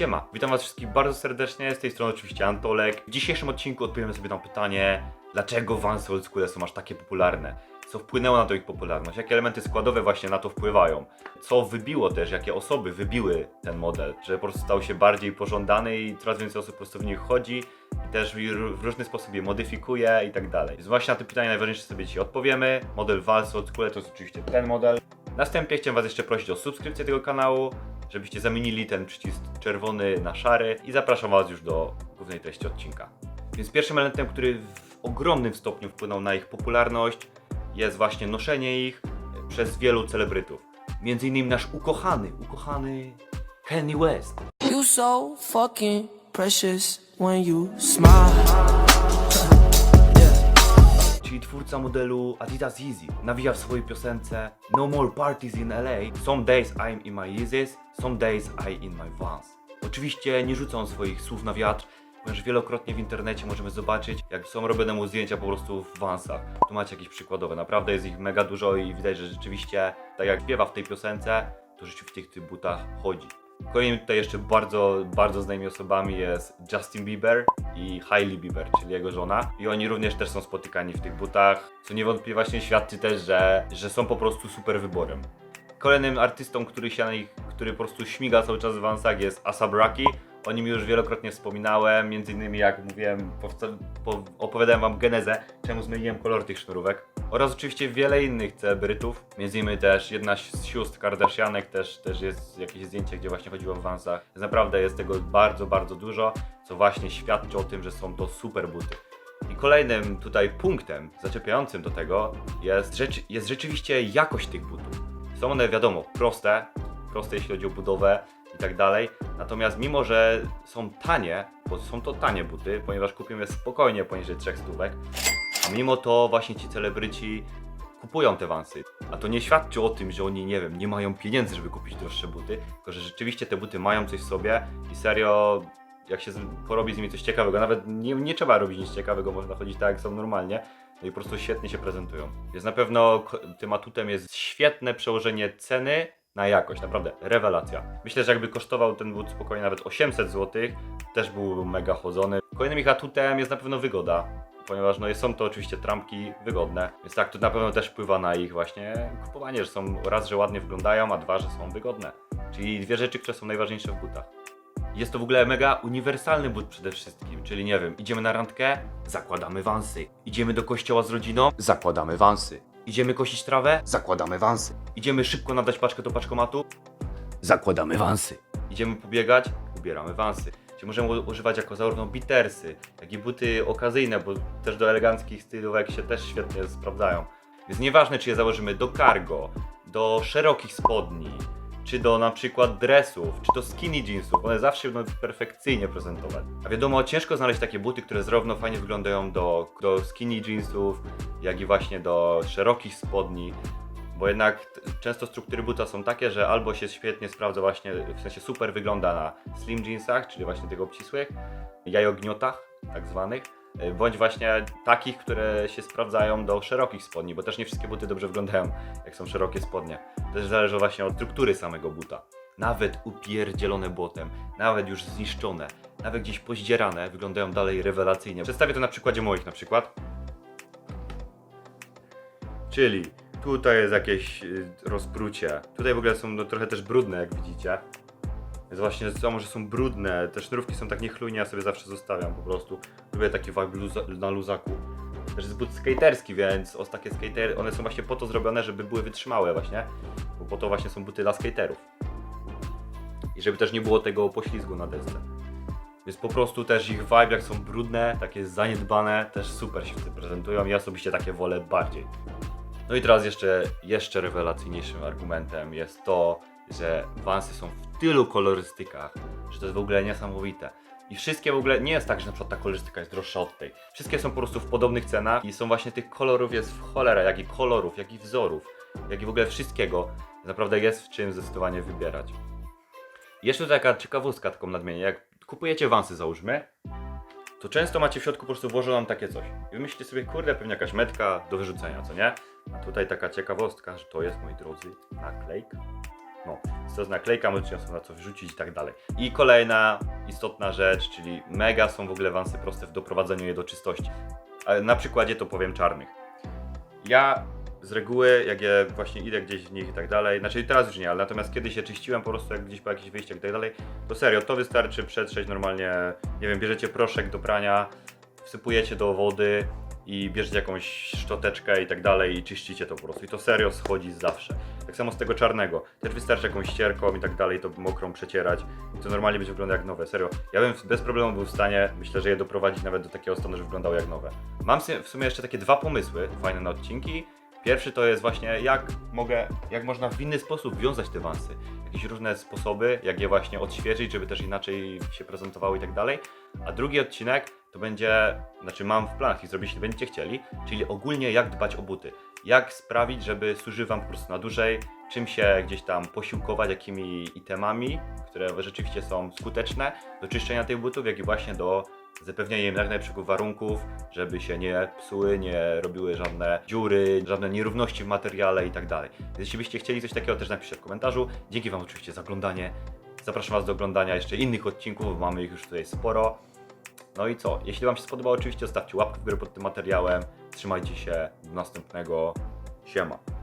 Siema, witam was wszystkich bardzo serdecznie, z tej strony oczywiście Antolek. W dzisiejszym odcinku odpowiemy sobie na pytanie, dlaczego Vansy Old School są aż takie popularne? Co wpłynęło na to ich popularność? Jakie elementy składowe właśnie na to wpływają? Co wybiło też, jakie osoby wybiły ten model? Że po prostu stał się bardziej pożądany i coraz więcej osób po prostu w nich chodzi i też w różny sposób je modyfikuje i tak dalej. Więc właśnie na te pytania najważniejsze sobie dzisiaj odpowiemy. Model Vans Old School to jest oczywiście ten model. Następnie chciałem was jeszcze prosić o subskrypcję tego kanału, żebyście zamienili ten przycisk czerwony na szary i zapraszam Was już do głównej treści odcinka. Więc pierwszym elementem, który w ogromnym stopniu wpłynął na ich popularność jest właśnie noszenie ich przez wielu celebrytów. Między innymi nasz ukochany, ukochany Kanye West. You so fucking precious when you smile. Czyli twórca modelu Adidas Yeezy, nawija w swojej piosence No more parties in LA, some days I'm in my Yeezys, some days I in my Vans. Oczywiście nie rzucą swoich słów na wiatr, ponieważ wielokrotnie w internecie możemy zobaczyć, jak są robione mu zdjęcia po prostu w Vansach. Tu macie jakieś przykładowe, naprawdę jest ich mega dużo i widać, że rzeczywiście, tak jak śpiewa w tej piosence, to rzeczywiście w tych butach chodzi. Kolejnymi tutaj jeszcze bardzo, bardzo znanymi osobami jest Justin Bieber i Hailey Bieber, czyli jego żona. I oni również też są spotykani w tych butach, co niewątpliwie właśnie świadczy też, że, że są po prostu super wyborem. Kolejnym artystą, który się na nich, który po prostu śmiga cały czas w Vansach jest Asap Rocky. O nim już wielokrotnie wspominałem, między innymi jak mówiłem, opowiadałem wam genezę, czemu zmieniłem kolor tych sznurówek. Oraz oczywiście wiele innych celebrytów, między innymi też jedna z sióstr Kardashianek, też, też jest jakieś zdjęcie, gdzie właśnie chodziło w Vansach. Więc naprawdę jest tego bardzo, bardzo dużo, co właśnie świadczy o tym, że są to super buty. I kolejnym tutaj punktem zaczepiającym do tego jest, jest rzeczywiście jakość tych butów. Są one wiadomo proste, proste jeśli chodzi o budowę i tak dalej. Natomiast mimo, że są tanie, bo są to tanie buty, ponieważ kupimy je spokojnie poniżej 3 stówek, mimo to właśnie ci celebryci kupują te wansy. A to nie świadczy o tym, że oni, nie wiem, nie mają pieniędzy, żeby kupić droższe buty, tylko że rzeczywiście te buty mają coś w sobie i serio, jak się porobi z nimi coś ciekawego, nawet nie, nie trzeba robić nic ciekawego, można chodzić tak, jak są normalnie, no i po prostu świetnie się prezentują. Więc na pewno tym atutem jest świetne przełożenie ceny na jakość, naprawdę rewelacja. Myślę, że jakby kosztował ten but spokojnie nawet 800 zł, też byłby mega chodzony. Kolejnym ich atutem jest na pewno wygoda, ponieważ no są to oczywiście trampki wygodne, więc tak to na pewno też wpływa na ich właśnie kupowanie, że są raz, że ładnie wyglądają, a dwa, że są wygodne. Czyli dwie rzeczy, które są najważniejsze w butach. Jest to w ogóle mega uniwersalny but przede wszystkim, czyli nie wiem, idziemy na randkę, zakładamy wansy. Idziemy do kościoła z rodziną, zakładamy wansy. Idziemy kosić trawę, zakładamy wansy. Idziemy szybko nadać paczkę do paczkomatu, zakładamy wansy. Idziemy pobiegać, ubieramy wansy. Czyli możemy używać jako zarówno bitersy, jak i buty okazyjne, bo też do eleganckich stylówek się też świetnie sprawdzają. Więc nieważne, czy je założymy do cargo, do szerokich spodni, czy do na przykład dresów, czy do skinny jeansów, one zawsze będą perfekcyjnie prezentować. A wiadomo, ciężko znaleźć takie buty, które zarówno fajnie wyglądają do, do skinny jeansów, jak i właśnie do szerokich spodni, bo jednak często struktury buta są takie, że albo się świetnie sprawdza właśnie, w sensie super wygląda na slim jeansach, czyli właśnie tych obcisłych, jajogniotach tak zwanych, y, bądź właśnie takich, które się sprawdzają do szerokich spodni, bo też nie wszystkie buty dobrze wyglądają, jak są szerokie spodnie. Też zależy właśnie od struktury samego buta. Nawet upierdzielone błotem, nawet już zniszczone, nawet gdzieś pozdzierane, wyglądają dalej rewelacyjnie. Przedstawię to na przykładzie moich na przykład. Czyli tutaj jest jakieś y, rozprucie. Tutaj w ogóle są no, trochę też brudne, jak widzicie. Więc właśnie samo, że są brudne, te sznurówki są tak niechlujnie, ja sobie zawsze zostawiam po prostu. Lubię taki vibe luza, na luzaku. Też jest but skaterski, więc os takie skatery, one są właśnie po to zrobione, żeby były wytrzymałe właśnie. Bo po to właśnie są buty dla skaterów. I żeby też nie było tego poślizgu na desce. Więc po prostu też ich vibe, jak są brudne, takie zaniedbane, też super się wtedy prezentują. Ja osobiście takie wolę bardziej. No i teraz jeszcze, jeszcze rewelacyjniejszym argumentem jest to, że Vansy są w tylu kolorystykach, że to jest w ogóle niesamowite. I wszystkie w ogóle, nie jest tak, że na przykład ta kolorystyka jest droższa od tej. Wszystkie są po prostu w podobnych cenach i są właśnie tych kolorów jest w cholera, jak i kolorów, jak i wzorów, jak i w ogóle wszystkiego. Naprawdę jest w czym zdecydowanie wybierać. Jeszcze taka ciekawostka taką nadmienię, jak kupujecie Vansy załóżmy, to często macie w środku po prostu włożoną takie coś. I myślicie sobie, kurde, pewnie jakaś metka do wyrzucenia, co nie? A tutaj taka ciekawostka, że to jest, moi drodzy, naklejka. No, jest to naklejka, możecie ją sobie na co wrzucić i tak dalej. I kolejna istotna rzecz, czyli mega są w ogóle wansy proste w doprowadzeniu je do czystości. Na przykładzie to powiem czarnych. Ja z reguły, jak je właśnie idę gdzieś w nich i tak dalej, znaczy teraz już nie, ale natomiast kiedyś je czyściłem po prostu jak gdzieś po jakichś wyjściach i tak dalej, to serio, to wystarczy przetrzeć normalnie, nie wiem, bierzecie proszek do prania, wsypujecie do wody i bierzecie jakąś szczoteczkę i tak dalej i czyścicie to po prostu. I to serio schodzi zawsze. Tak samo z tego czarnego. Też wystarczy jakąś ścierką i tak dalej, to mokrą przecierać i to normalnie będzie wyglądać jak nowe. Serio. Ja bym bez problemu był w stanie, myślę, że je doprowadzić nawet do takiego stanu, że wyglądały jak nowe. Mam w sumie jeszcze takie dwa pomysły fajne na odcinki. Pierwszy to jest właśnie jak mogę, jak można w inny sposób wiązać te wansy. Jakieś różne sposoby, jak je właśnie odświeżyć, żeby też inaczej się prezentowały i tak dalej. A drugi odcinek to będzie, znaczy mam w planach i zrobić, jeśli będziecie chcieli, czyli ogólnie jak dbać o buty. Jak sprawić, żeby służyły Wam po prostu na dłużej, czym się gdzieś tam posiłkować, jakimi itemami, które rzeczywiście są skuteczne do czyszczenia tych butów, jak i właśnie do zapewnienia im jak najlepszych warunków, żeby się nie psuły, nie robiły żadne dziury, żadne nierówności w materiale i tak jeśli byście chcieli coś takiego, też napiszcie w komentarzu. Dzięki Wam oczywiście za oglądanie. Zapraszam Was do oglądania jeszcze innych odcinków, mamy ich już tutaj sporo. No i co? Jeśli Wam się spodobało, oczywiście zostawcie łapkę w górę pod tym materiałem. Trzymajcie się. Do następnego. Siema.